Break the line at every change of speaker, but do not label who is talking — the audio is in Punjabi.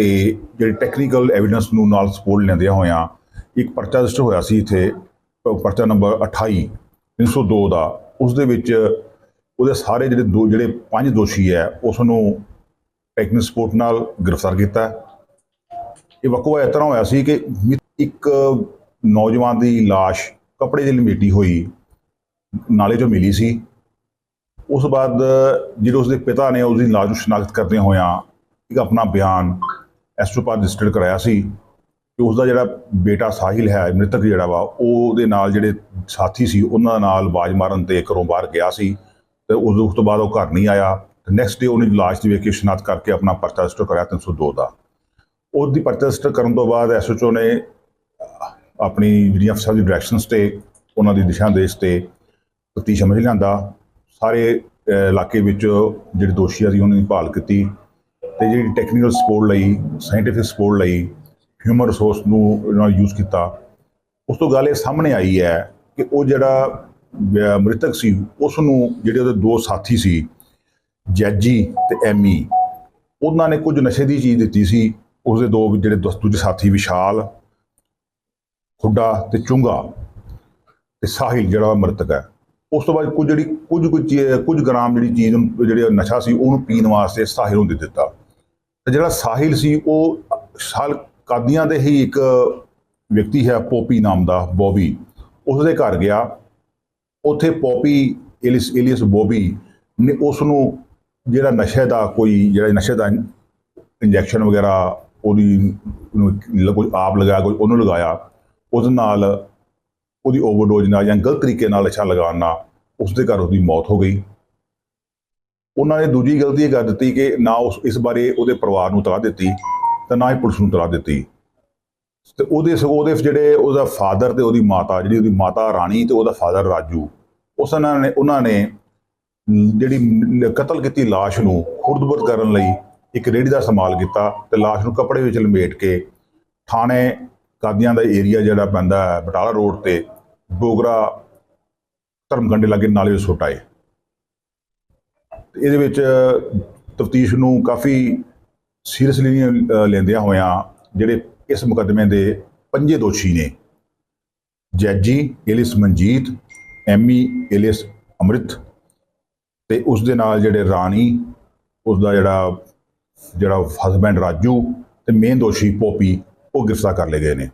ਤੇ ਜਿਹੜੀ ਟੈਕਨੀਕਲ ਐਵੀਡੈਂਸ ਨੂੰ ਨਾਲ ਸਪੋਰਟ ਲੈਂਦਿਆਂ ਹੋਇਆਂ ਇੱਕ ਪਰਚਾ ਰਜਿਸਟਰ ਹੋਇਆ ਸੀ ਇੱਥੇ ਪਰਚਾ ਨੰਬਰ 28 302 ਦਾ ਉਸ ਦੇ ਵਿੱਚ ਉਹਦੇ ਸਾਰੇ ਜਿਹੜੇ ਦੋ, ਜਿਹੜੇ ਪੰਜ ਦੋਸ਼ੀ ਹੈ ਉਸ ਨੂੰ ਟੈਕਨੀਕਲ ਸਪੋਰਟ ਨਾਲ ਗ੍ਰਿਫਤਾਰ ਕੀਤਾ। ਇਹ ਵਕਵਾ ਇਸ ਤਰ੍ਹਾਂ ਹੋਇਆ ਸੀ ਕਿ ਇੱਕ ਨੌਜਵਾਨ ਦੀ ਲਾਸ਼ ਕੱਪੜੇ ਦੀ ਲਪੇਟੀ ਹੋਈ, ਨਾਲੇ 'ਚੋਂ ਮਿਲੀ ਸੀ। ਉਸ ਤੋਂ ਬਾਅਦ ਜਿਹੜੇ ਉਸਦੇ ਪਿਤਾ ਨੇ ਉਸਦੀ ਲਾਸ਼ ਨੂੰ ਸ਼ਨਾਖਤ ਕਰਦਿਆਂ ਹੋਇਆਂ ਇੱਕ ਆਪਣਾ ਬਿਆਨ ਐਸਟਰੋਪਾ ਰਜਿਸਟਰਡ ਕਰਾਇਆ ਸੀ ਕਿ ਉਸਦਾ ਜਿਹੜਾ ਬੇਟਾ ਸਾਹਿਲ ਹੈ, ਮ੍ਰਿਤਕ ਜਿਹੜਾ ਵਾ, ਉਹਦੇ ਨਾਲ ਜਿਹੜੇ ਸਾਥੀ ਸੀ, ਉਹਨਾਂ ਨਾਲ ਆਵਾਜ਼ ਮਾਰਨ ਤੇ ਘਰੋਂ ਬਾਹਰ ਗਿਆ ਸੀ ਤੇ ਉਸ ਉਸ ਤੋਂ ਬਾਅਦ ਉਹ ਘਰ ਨਹੀਂ ਆਇਆ। ਤੇ ਨੈਕਸਟ ਡੇ ਉਹਨੇ ਲਾਸ਼ ਦੀ ਵੇਖ ਕੇ ਸ਼ਨਾਖਤ ਕਰਕੇ ਆਪਣਾ ਪਰਚਾ ਰਜਿਸਟਰ ਕਰਾਇਆ 302 ਦਾ ਉਹਦੀ ਪਰਚਾ ਰਜਿਸਟਰ ਕਰਨ ਤੋਂ ਬਾਅਦ ਐਸਓਚਓ ਨੇ ਆਪਣੀ ਜਿਹੜੀਆਂ ਅਫਸਰਾਂ ਦੀ ਡਾਇਰੈਕਸ਼ਨਸ ਤੇ ਉਹਨਾਂ ਦੀ ਦਿਸ਼ਾ ਦੇਸ਼ ਤੇ ਤਫਤੀਸ਼ ਸਮਝ ਲਿਆਂਦਾ। ਸਾਰੇ ਇਲਾਕੇ ਵਿੱਚ ਜਿਹੜੇ ਦੋਸ਼ੀ ਸੀ, ਉਹਨਾਂ ਦੀ ਭਾਲ ਕੀਤੀ। ਤੇ ਜਿਹੜੀ ਟੈਕਨੀਕਲ ਸਪੋਰਟ ਲਈ ਸਾਇੰਟੀਫਿਕ ਸਪੋਰਟ ਲਈ ਹਿਊਮਨ ਰਿਸੋਰਸ ਨੂੰ ਇਹਨਾਂ ਯੂਜ਼ ਕੀਤਾ। ਉਸ ਤੋਂ ਗੱਲ ਇਹ ਸਾਹਮਣੇ ਆਈ ਹੈ ਕਿ ਉਹ ਜਿਹੜਾ ਮ੍ਰਿਤਕ ਸੀ ਉਸ ਨੂੰ ਜਿਹੜੇ ਉਹਦੇ ਦੋ ਸਾਥੀ ਸੀ, ਜੈਜੀ ਤੇ ਐਮੀ, ਉਹਨਾਂ ਨੇ ਕੁਝ ਨਸ਼ੇ ਦੀ ਚੀਜ਼ ਦਿੱਤੀ ਸੀ। ਉਸਦੇ ਦੋ ਜਿਹੜੇ ਦੋਸਤ ਦੂਜੇ ਸਾਥੀ ਵਿਸ਼ਾਲ, ਖੁੱਡਾ ਤੇ ਚੁੰਗਾ ਤੇ ਸਾਹਿਲ ਜਿਹੜਾ ਮ੍ਰਿਤਕ ਹੈ। ਉਸ ਤੋਂ ਬਾਅਦ ਕੁਝ ਜਿਹੜੀ, ਕੁਝ ਕੁਝ ਚੀ- ਕੁਝ ਗ੍ਰਾਮ ਜਿਹੜੀ ਚੀਜ਼ ਨੂੰ- ਜਿਹੜੀ ਨਸ਼ਾ ਸੀ, ਉਹਨੂੰ ਪੀਣ ਵਾਸਤੇ ਸਾਹਿਲ ਨੂੰ ਦੇ ਦਿੱਤਾ। ਤੇ ਜਿਹੜਾ ਸਾਹਿਲ ਸੀ, ਉਹ ਸਾਲ ਕਾਦੀਆਂ ਦੇ ਹੀ ਇੱਕ ਵਿਅਕਤੀ ਹੈ, ਪੋਪੀ ਨਾਮ ਦਾ, ਬੋਬੀ। ਉਸ ਦੇ ਘਰ ਗਿਆ। ਉੱਥੇ ਪੋਪੀ ਏਲਿਸ ਏਲੀਅਸ ਬੋਬੀ ਨੇ ਉਸ ਨੂੰ ਜਿਹੜਾ ਨਸ਼ੇ ਦਾ ਕੋਈ, ਜਿਹੜਾ ਨਸ਼ੇ ਦਾ ਇੰਜੈਕਸ਼ਨ ਵਗੈਰਾ, ਉਹਦੀ ਕੋਈ ਆਪ ਲਗਾਇਆ, ਕੋਈ ਉਹਨੂੰ ਲਗਾਇਆ। ਉਸ ਨਾਲ ਉਹਦੀ ਓਵਰਡੋਜ਼ ਨਾਲ ਜਾਂ ਗਲਤ ਤਰੀਕੇ ਨਾਲ ਨਸ਼ਾ ਲਗਾਉਣ ਨਾਲ ਉਸ ਦੇ ਘਰ ਉਹਦੀ ਮੌਤ ਹੋ ਗਈ। ਉਹਨਾਂ ਨੇ ਦੂਜੀ ਗਲਤੀ ਇਹ ਕਰ ਦਿੱਤੀ ਕਿ ਨਾ ਉਸ, ਇਸ ਬਾਰੇ ਉਹਦੇ ਪਰਿਵਾਰ ਨੂੰ ਤਲਾਹ ਦਿੱਤੀ ਤੇ ਨਾ ਹੀ ਪੁਲਿਸ ਨੂੰ ਤਲਾਹ ਦਿੱਤੀ। ਤੇ ਉਹਦੇ ਸਗੋਂ ਉਹਦੇ ਜਿਹੜੇ ਉਹਦਾ ਫਾਦਰ ਤੇ ਉਹਦੀ ਮਾਤਾ, ਜਿਹੜੀ ਉਹਦੀ ਮਾਤਾ ਰਾਣੀ ਤੇ ਉਹਦਾ ਫਾਦਰ ਰਾਜੂ, ਉਸ ਉਹਨਾਂ ਨੇ ਉਹਨਾਂ ਨੇ ਜਿਹੜੀ ਕਤਲ ਕੀਤੀ ਲਾਸ਼ ਨੂੰ ਖੁਰਦਬੁਰਦ ਕਰਨ ਲਈ ਇੱਕ ਰੇੜੀ ਦਾ ਇਸਤੇਮਾਲ ਕੀਤਾ ਤੇ ਲਾਸ਼ ਨੂੰ ਕੱਪੜੇ ਵਿੱਚ ਲਪੇਟ ਕੇ ਥਾਣੇ ਕਾਦੀਆਂ ਦਾ ਏਰੀਆ ਜਿਹੜਾ ਪੈਂਦਾ ਹੈ ਬਟਾਲਾ ਰੋਡ ਤੇ ਬੋਗਰਾ ਧਰਮਕੰਡੇ ਲਾਗੇ ਨਾਲੇ ਵਿੱਚ ਸੁੱਟ ਆਏ। ਇਹਦੇ ਵਿੱਚ ਤਫਤੀਸ਼ ਨੂੰ ਕਾਫੀ ਸੀਰੀਅਸਲੀ ਲੈਂਦਿਆਂ ਹੋਇਆਂ ਜਿਹੜੇ ਇਸ ਮੁਕੱਦਮੇ ਦੇ ਪੰਜੇ ਦੋਸ਼ੀ ਨੇ। ਜੈਜੀ ਏਲਿਸ ਮਨਜੀਤ, ਐਮੀ ਏਲਿਸ ਅੰਮ੍ਰਿਤ ਤੇ ਉਸ ਦੇ ਨਾਲ ਜਿਹੜੇ ਰਾਣੀ, ਉਸ ਦਾ ਜਿਹੜਾ ਜਿਹੜਾ ਹਸਬੈਂਡ ਰਾਜੂ ਤੇ ਮੇਨ ਦੋਸ਼ੀ ਪੋਪੀ ਉਹ ਗ੍ਰਿਫਤਾਰ ਕਰ ਲਏ ਗਏ ਨੇ।